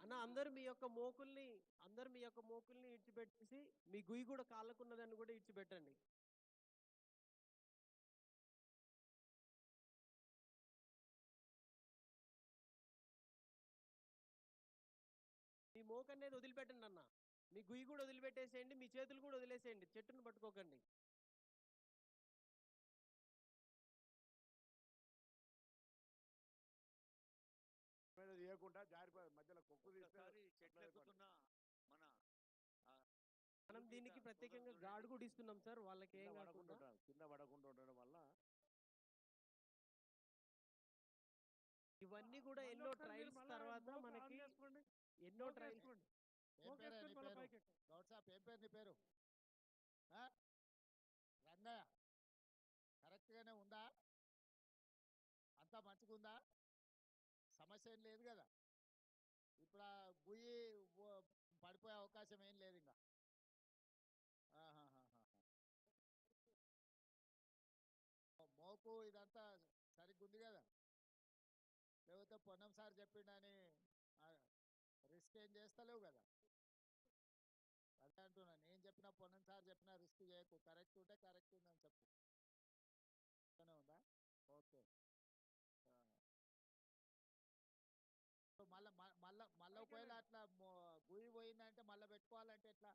అన్న అందరు మీ యొక్క మోకుల్ని అందరు మీ యొక్క మోకుల్ని ఇడ్చిపెట్టేసి మీ గుయ్యి కూడా కాళ్ళకున్నదని కూడా ఇడ్చిపెట్టండి. మీ మోక అనేది వదిలిపెట్టండి అన్న. మీ గుయ్యి కూడా వదిలిపెట్టేసేయండి మీ చేతులు కూడా వదిలేసేయండి చెట్టును పట్టుకోకండి. తీయకుండా జారిపోయి మధ్యలో కొక్కు తీస్తే మన ఆ, మనం భూమి దీనికి ప్రత్యేకంగా గాడు కూడా ఇస్తున్నాం సార్ వాళ్ళకి ఏం పడకుండా కాకుండా కింద పడకుండా ఉండడం వల్ల ఇవన్నీ కూడా ఎన్నో ట్రయల్స్ తర్వాత మనకి. ఎన్నో ట్రయల్స్. ఏం పేరు నీ పేరు? రంగయ్య. కరెక్ట్గానే ఉందా? అంతా మంచిగుందా? సమస్య ఏం లేదు కదా. ఇప్పుడు ఆ గుయ్యి పడిపోయే అవకాశం ఏం లేదు ఇంకా మోపు మోకు ఇదంతా సరిగ్గా ఉంది కదా. లేకపోతే పొన్నం సార్ చెప్పిండని రిస్క్ ఏం చేస్తలేవు కదా. అదే అంటున్నా నేను చెప్పిన పొన్నం సార్ చెప్పిన రిస్క్ చేయకు. కరెక్ట్ ఉంటే కరెక్ట్ ఉందని చెప్పు. ఒకవేళ అట్లా మో- గుయ్యి పోయిందంటే మళ్ళీ పెట్టుకోవాలంటే ఎట్లా?